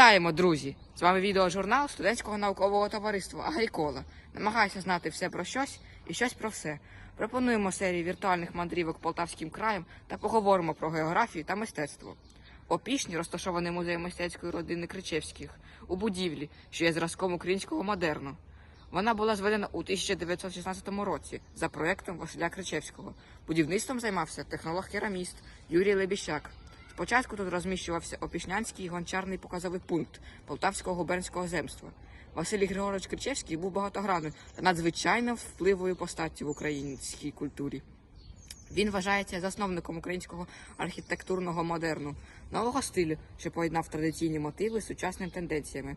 Вітаємо, друзі! З вами відеожурнал студентського наукового товариства Агрікола. Намагайся знати все про щось і щось про все. Пропонуємо серію віртуальних мандрівок Полтавським краєм та поговоримо про географію та мистецтво. Опішні розташований музей мистецької родини Кричевських у будівлі, що є зразком українського модерну. Вона була зведена у 1916 році за проектом Василя Кричевського. Будівництвом займався технолог-кераміст Юрій Лебіщак. Спочатку тут розміщувався Опішнянський гончарний показовий пункт Полтавського губернського земства. Василій Григорович Кричевський був багатогранним та надзвичайно впливовою постаттю в українській культурі. Він вважається засновником українського архітектурного модерну, нового стилю, що поєднав традиційні мотиви з сучасними тенденціями.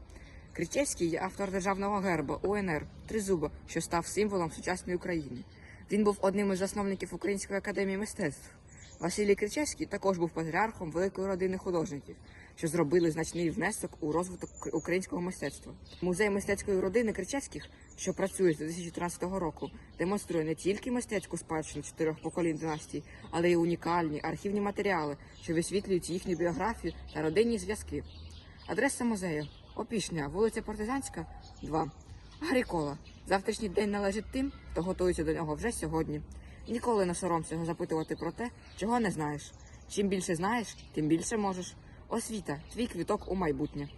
Кричевський є автор державного герба УНР Тризуба, що став символом сучасної України. Він був одним із засновників Української академії мистецтв. Василій Кричевський також був патріархом великої родини художників, що зробили значний внесок у розвиток українського мистецтва. Музей мистецької родини Кричевських, що працює з 2013 року, демонструє не тільки мистецьку спадщину чотирьох поколінь династії, але й унікальні архівні матеріали, що висвітлюють їхню біографію та родинні зв'язки. Адреса музею Опішня, вулиця Партизанська, 2. Агрікола. Завтрашній день належить тим, хто готується до нього вже сьогодні. Ніколи не соромся запитувати про те, чого не знаєш. Чим більше знаєш, тим більше можеш. Освіта, твій квіток у майбутнє.